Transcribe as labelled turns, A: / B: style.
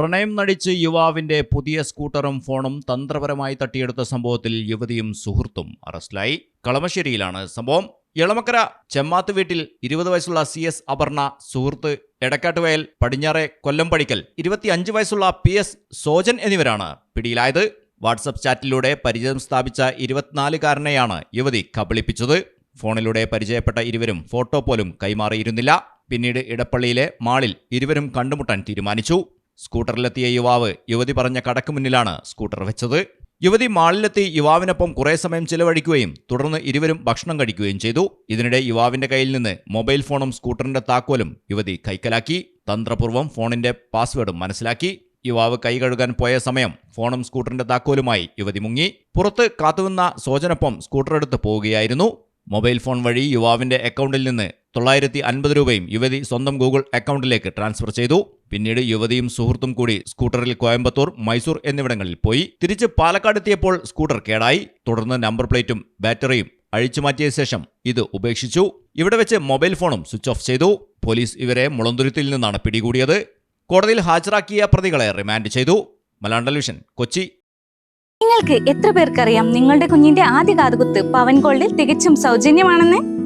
A: പ്രണയം നടിച്ച് യുവാവിന്റെ പുതിയ സ്കൂട്ടറും ഫോണും തന്ത്രപരമായി തട്ടിയെടുത്ത സംഭവത്തിൽ യുവതിയും സുഹൃത്തും അറസ്റ്റിലായി. കളമശ്ശേരിയിലാണ് സംഭവം. എളമക്കര ചെമ്മാത്ത് വീട്ടിൽ ഇരുപത് വയസ്സുള്ള സി എസ് അപർണ സുഹൃത്ത് എടക്കാട്ടുവയൽ പടിഞ്ഞാറെ കൊല്ലം പടിക്കൽ ഇരുപത്തിയഞ്ച് വയസ്സുള്ള പി എസ് സോജൻ എന്നിവരാണ് പിടിയിലായത്. വാട്സപ്പ് ചാറ്റിലൂടെ പരിചയം സ്ഥാപിച്ച ഇരുപത്തിനാലുകാരനെയാണ് യുവതി കബളിപ്പിച്ചത്. ഫോണിലൂടെ പരിചയപ്പെട്ട ഇരുവരും ഫോട്ടോ പോലും കൈമാറിയിരുന്നില്ല. പിന്നീട് ഇടപ്പള്ളിയിലെ മാളിൽ ഇരുവരും കണ്ടുമുട്ടാൻ തീരുമാനിച്ചു. സ്കൂട്ടറിലെത്തിയ യുവാവ് യുവതി പറഞ്ഞ കടക്ക് മുന്നിലാണ് സ്കൂട്ടർ വെച്ചത്. യുവതി മാളിലെത്തി യുവാവിനൊപ്പം കുറേ സമയം ചിലവഴിക്കുകയും തുടർന്ന് ഇരുവരും ഭക്ഷണം കഴിക്കുകയും ചെയ്തു. ഇതിനിടെ യുവാവിന്റെ കയ്യിൽ നിന്ന് മൊബൈൽ ഫോണും സ്കൂട്ടറിന്റെ താക്കോലും യുവതി കൈക്കലാക്കി. തന്ത്രപൂർവം ഫോണിന്റെ പാസ്വേഡും മനസ്സിലാക്കി. യുവാവ് കൈ കഴുകാൻ പോയ സമയം ഫോണും സ്കൂട്ടറിന്റെ താക്കോലുമായി യുവതി മുങ്ങി. പുറത്ത് കാത്തുവന്ന സോജനൊപ്പം സ്കൂട്ടർ എടുത്ത് പോവുകയായിരുന്നു. മൊബൈൽ ഫോൺ വഴി യുവാവിന്റെ അക്കൗണ്ടിൽ നിന്ന് തൊള്ളായിരത്തി അൻപത് രൂപയും യുവതി സ്വന്തം ഗൂഗിൾ അക്കൗണ്ടിലേക്ക് ട്രാൻസ്ഫർ ചെയ്തു. പിന്നീട് യുവതിയും സുഹൃത്തും കൂടി സ്കൂട്ടറിൽ കോയമ്പത്തൂർ മൈസൂർ എന്നിവിടങ്ങളിൽ പോയി. തിരിച്ച് പാലക്കാട് എത്തിയപ്പോൾ സ്കൂട്ടർ കേടായി. തുടർന്ന് നമ്പർ പ്ലേറ്റും ബാറ്ററിയും അഴിച്ചുമാറ്റിയ ശേഷം ഇത് ഉപേക്ഷിച്ചു. ഇവിടെ വെച്ച് മൊബൈൽ ഫോണും സ്വിച്ച് ഓഫ് ചെയ്തു. പോലീസ് ഇവരെ മുളന്തുരുത്തിൽ നിന്നാണ് പിടികൂടിയത്. കോടതിയിൽ ഹാജരാക്കിയ പ്രതികളെ റിമാൻഡ് ചെയ്തു. മലയാളം കൊച്ചി.
B: നിങ്ങൾക്ക് എത്ര പേർക്കറിയാം നിങ്ങളുടെ കുഞ്ഞിന്റെ ആദ്യ കാതുകുത്ത് പവൻ ഗോൾഡിൽ തികച്ചും സൗജന്യമാണെന്ന്?